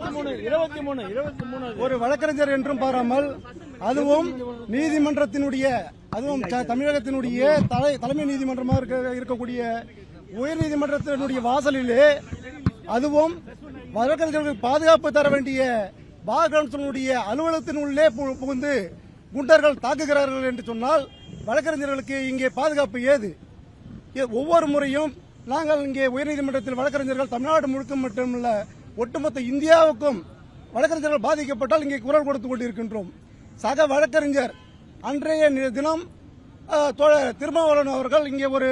இருபத்தி மூணு இருபத்தி மூணு இருபத்தி மூணு. ஒரு வழக்கறிஞர் என்றும் பாராமல் அதுவும் நீதிமன்றத்தினுடைய அதுவும் த- தமிழகத்தினுடைய தலை தலைமை நீதிமன்றமாக இருக்க இருக்கக்கூடிய உயர் நீதிமன்றத்தினுடைய வாசலிலே அதுவும் வழக்கறிஞர்களுக்கு பாதுகாப்பு தர வேண்டிய பார் கவுன்சிலுடைய அலுவலகத்தின் உள்ளே புகுந்து குண்டர்கள் தாக்குகிறார்கள் என்று சொன்னால் வழக்கறிஞர்களுக்கு இங்கே பாதுகாப்பு ஏது? ஒவ்வொரு முறையும் நாங்கள் இங்கே உயர்நீதிமன்றத்தில் வழக்கறிஞர்கள் தமிழ்நாடு முழுக்க மட்டுமல்ல ஒட்டுமொத்த இந்தியாவுக்கும் வழக்கறிஞர்கள் பாதிக்கப்பட்டால் இங்கே குரல் கொடுத்து கொண்டிருக்கின்றோம். சக வழக்கறிஞர் அன்றைய தினம் தோழர் திருமாவளவன் அவர்கள் இங்கே ஒரு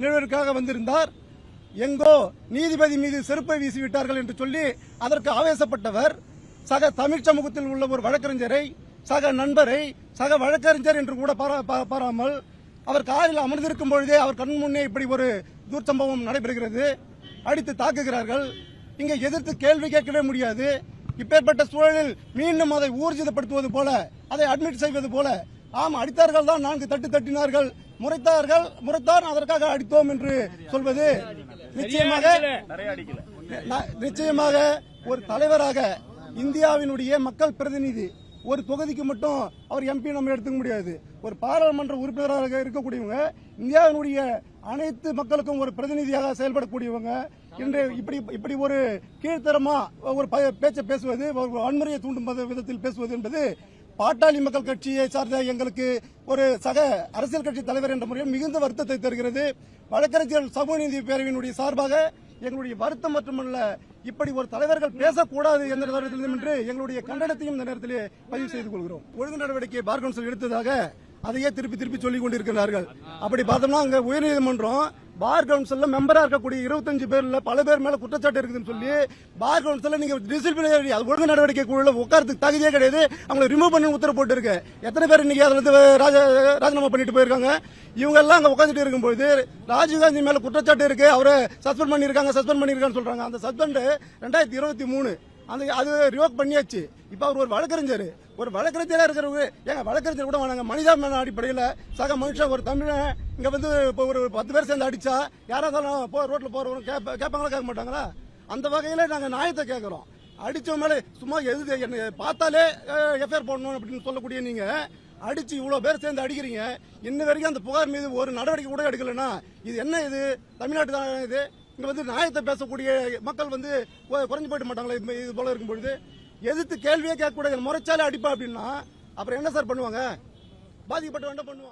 நிகழ்விற்காக வந்திருந்தார். எங்கோ நீதிபதி மீது செருப்பை வீசிவிட்டார்கள் என்று சொல்லி அதற்கு ஆவேசப்பட்டவர். சக தமிழ் சமூகத்தில் உள்ள ஒரு வழக்கறிஞரை சக நண்பரை சக வழக்கறிஞர் என்று கூட பாராமல் அவர் காரில் அமர்ந்திருக்கும் பொழுதே அவர் கண் முன்னே இப்படி ஒரு தூர் சம்பவம் நடைபெறுகிறது. அடித்து தாக்குகிறார்கள். இங்கே எதிர்த்து கேள்வி கேட்கவே முடியாது. இப்பேற்பட்ட சூழலில் மீண்டும் அதை ஊர்ஜிதப்படுத்துவது போல அதை அட்மிட் செய்வது போல ஆம் அடித்தார்கள் தான் நான்கு தட்டு தட்டினார்கள். முறைத்தார்கள் முறைத்தான் அதற்காக அடித்தோம் என்று சொல்வது நிச்சயமாக நிச்சயமாக ஒரு தலைவராக இந்தியாவினுடைய மக்கள் பிரதிநிதி ஒரு தொகுதிக்கு மட்டும் அவர் எம்பி நம்ம எடுத்துக்க முடியாது. ஒரு பாராளுமன்ற உறுப்பினராக இருக்கக்கூடியவங்க இந்தியாவினுடைய அனைத்து மக்களுக்கும் ஒரு பிரதிநிதியாக செயல்படக்கூடியவங்க இன்று இப்படி இப்படி ஒரு கீழ்த்தரமா ஒரு பேச்சை பேசுவது ஒரு வன்முறையை தூண்டும் விதத்தில் பேசுவது என்பது பாட்டாளி மக்கள் கட்சியை சார்ந்த எங்களுக்கு ஒரு சக அரசியல் கட்சி தலைவர் என்ற முறையில் மிகுந்த வருத்தத்தை தருகிறது. வழக்கறிஞர் சமூக நீதி பேரவையினுடைய சார்பாக எங்களுடைய வருத்தம் மட்டுமல்ல இப்படி ஒரு தலைவர்கள் பேசக்கூடாது என்ற நேரத்திலும் என்று எங்களுடைய கண்டனத்தையும் இந்த நேரத்திலே பதிவு செய்து கொள்கிறோம். ஒழுங்கு நடவடிக்கை பார் கவுன்சில் எடுத்ததாக அதையே திருப்பி திருப்பி சொல்லிக் கொண்டிருக்கிறார்கள். அப்படி பார்த்தோம்னா அங்க உயர்நீதிமன்றம் பார் கவுன்சில்ல மெம்பரா இருக்கக்கூடிய இருபத்தஞ்சு பேர்ல பல பேர் மேல குற்றச்சாட்டு இருக்குதுன்னு சொல்லி பார் கவுன்சில்ல நீங்க டிசிப்ளினரி அது ஒழுங்கு நடவடிக்கை குழுல உட்காரத்துக்கு தகுதியே கிடையாது. அவங்களை ரிமூவ் பண்ணி உத்தரவு போட்டுருக்கு. எத்தனை பேர் இன்னைக்கு அதுல இருந்து ராஜினாமா பண்ணிட்டு போயிருக்காங்க? இவங்க எல்லாம் அங்க உட்காந்துட்டு இருக்கும்போது ராஜீவ்காந்தி மேல குற்றச்சாட்டு இருக்கு. அவரை சஸ்பெண்ட் பண்ணிருக்காங்க சஸ்பெண்ட் பண்ணிருக்கான்னு சொல்றாங்க. அந்த சஸ்பெண்ட் ரெண்டாயிரத்தி இருபத்தி மூணு அந்த அது ரிவோக் பண்ணியாச்சு. இப்போ அவர் ஒரு வழக்கறிஞர். ஒரு வழக்கறிஞராக இருக்கிறவங்க ஏங்க வழக்கறிஞர் கூட வேணாங்க. மனிதாபிமான அடிப்படையில் சக மனுஷன் ஒரு தமிழன் இங்கே வந்து இப்போ ஒரு பத்து பேர் சேர்ந்து அடித்தா யாராவது போ ரோட்டில் போகிறவங்க கேப்ப- கேட்பாங்களா கேட்க மாட்டாங்களா? அந்த வகையில் நாங்கள் நியாயத்தை கேட்குறோம் அடித்த மேலே சும்மா எது என்ன பார்த்தாலே எஃப்ஐஆர் போடணும் அப்படின்னு சொல்லக்கூடிய நீங்கள் அடித்து இவ்வளோ பேர் சேர்ந்து அடிக்கிறீங்க. இன்ன வரைக்கும் அந்த புகார் மீது ஒரு நடவடிக்கை கூட எடுக்கலைன்னா இது என்ன இது? தமிழ்நாட்டு தான் இது? இங்க வந்து நியாயத்தை பேசக்கூடிய மக்கள் வந்து குறைஞ்சு போயிட மாட்டாங்களா இது போல இருக்கும் பொழுது. எதிர்த்து கேள்வியே கேட்கக்கூடாது. முறைச்சாலே அடிப்பா அப்படின்னா அப்புறம் என்ன சார் பண்ணுவாங்க? பாதிக்கப்பட்ட என்ன பண்ணுவாங்க